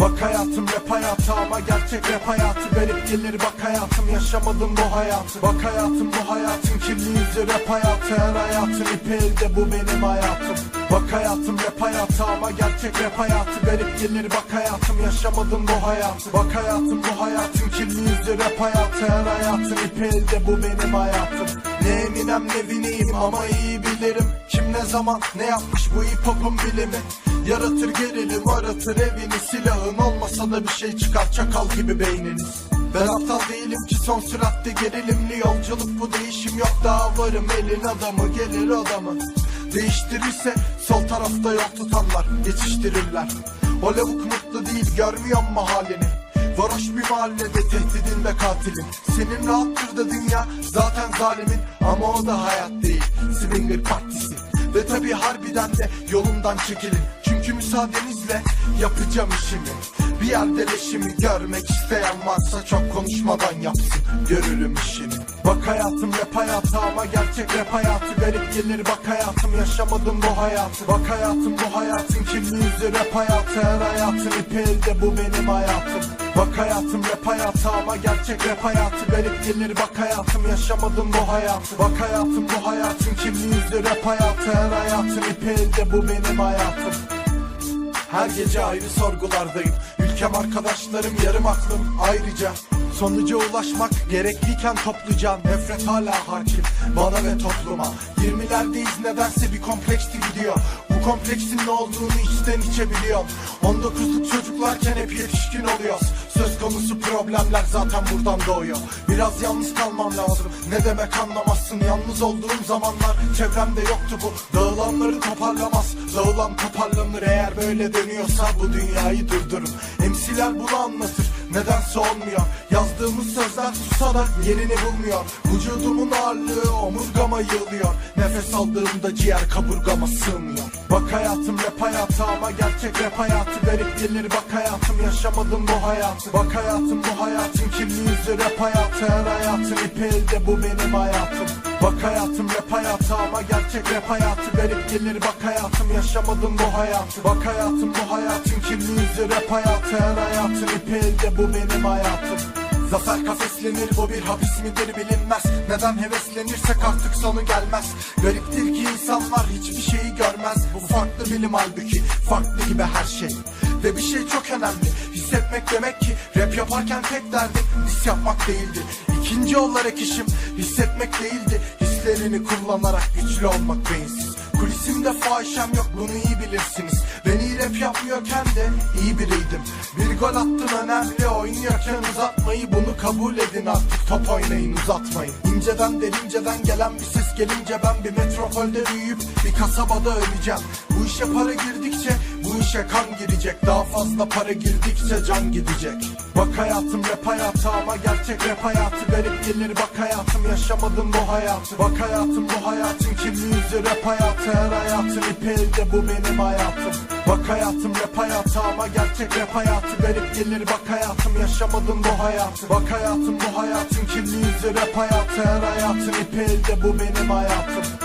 Bak hayatım rap hayatı ama gerçek rap hayatı. Verip gelir bak hayatım yaşamadım bu hayatı. Bak hayatım bu hayatın kirli yüzü rap hayatı. Her hayatın ipi elde bu benim hayatım. Bak hayatım rap hayatı ama gerçek rap hayatı. Verip gelir bak hayatım yaşamadım bu hayatı. Bak hayatım bu hayatın kirli yüzü rap hayatı. Her hayatın ipi elde bu benim hayatım. Ne Eminem ne Vineyim ama iyi bilirim ne zaman ne yapmış bu hip hop'un bilimi? Yaratır gerilim aratır evini Silahın olmasa da bir şey çıkar çakal gibi beyniniz. Ben aptal değilim ki son süratte gerilimli yolculuk bu değişim yok? Daha varım elin adamı gelir adamı. Değiştirirse sol tarafta yol tutanlar geçiştirirler O lavuk mutlu değil görmüyor mu halini? Varoş bir mahallede tehdidin ve katilin. Senin rahattır da dünya zaten zalimin. Ama o da hayat değil Swinger partisi Ve tabi harbiden de yolumdan çekilin. Çünkü müsaadenizle yapacağım işimi. Bir yerde leşimi görmek isteyen varsa Çok konuşmadan yapsın. Görürüm işimi Bak hayatım rap hayatı ama gerçek rap hayatı. Verip gelir bak hayatım yaşamadım bu hayatı. Bak hayatım bu hayatın yüzü rap hayatı. Her hayatın ipi elde bu benim hayatım. Bak hayatım rap hayatı ama gerçek rap hayatı. Verip gelir bak hayatım yaşamadım bu hayatı. Bak hayatım bu hayatın yüzü rap hayatı. Her hayatın ipi elde bu benim hayatım. Her gece ayrı sorgulardayım. Ülkem arkadaşlarım yarım aklım. Ayrıca Sonuca ulaşmak gerekliyken topluca Nefret hala hakim. Bana ve topluma. 20'lerdeyiz nedense bir kompleksli gidiyor kompleksin ne olduğunu içten içe biliyorum 19'luk çocuklarken hep yetişkin oluyoruz Söz konusu problemler zaten buradan doğuyor. Biraz yalnız kalmam lazım. Ne demek anlamazsın. Yalnız olduğum zamanlar çevremde yoktu bu. Dağılanları toparlamaz. Dağılan toparlanır. Eğer böyle dönüyorsa Bu dünyayı durdurun. MC'ler bunu anlatır. Nedense olmuyor. Yazdığımız sözler tutsa da yerini bulmuyor. Vücudumun ağırlığı omurgama yığılıyor Nefes aldığımda ciğer kaburgama sığmıyor Bak hayatım rap hayatı ama gerçek rap hayatı Verip gelir. Bak hayatım yaşamadım bu hayatı. Bak hayatım bu hayatın kirli yüzü rap hayatı. Her hayatın ipi elde bu benim hayatım. Bak hayatım rap hayatı ama gerçek rap hayatı Verip gelir. Bak hayatım yaşamadım bu hayatı. Bak hayatım bu hayatın kirli yüzü rap hayatı. Her hayatın ipi elde bu benim hayatım Zafer kafeslenir bu bir hapis midir bilinmez. Neden heveslenirsek artık sonu gelmez. Gariptir ki insanlar hiçbir şeyi görmez. Bu farklı bilim halbuki farklı gibi her şey. Ve bir şey çok önemli hissetmek demek ki Rap yaparken tek derdim his yapmak değildi. İkinci olarak işim hissetmek değildi. Hislerini kullanarak güçlü olmak beyinsiz. Kulisimde fahişem yok bunu iyi bilirsiniz Rap yapmıyorken de iyi biriydim. Bir gol attın önemli oynuyorken uzatmayı Bunu kabul edin artık. Top oynayın uzatmayın. İnceden derinceden gelen bir ses gelince Ben bir metropolde büyüyüp bir kasabada öleceğim. Bu işe para girdikçe bu işe kan girecek. Daha fazla para girdikçe can gidecek. Bak hayatım rap hayatı ama gerçek rap hayatı. Verip gelir bak hayatım yaşamadım bu hayatı. Bak hayatım bu hayatın yüzü rap hayatı. Her hayatın ipi elde bu benim hayatım. Bak hayatım rap hayatı ama gerçek rap hayatı. Verip gelir bak hayatım yaşamadım bu hayatı. Bak hayatım bu hayatın yüzü rap hayatı. Her hayatın ipi elde bu benim hayatım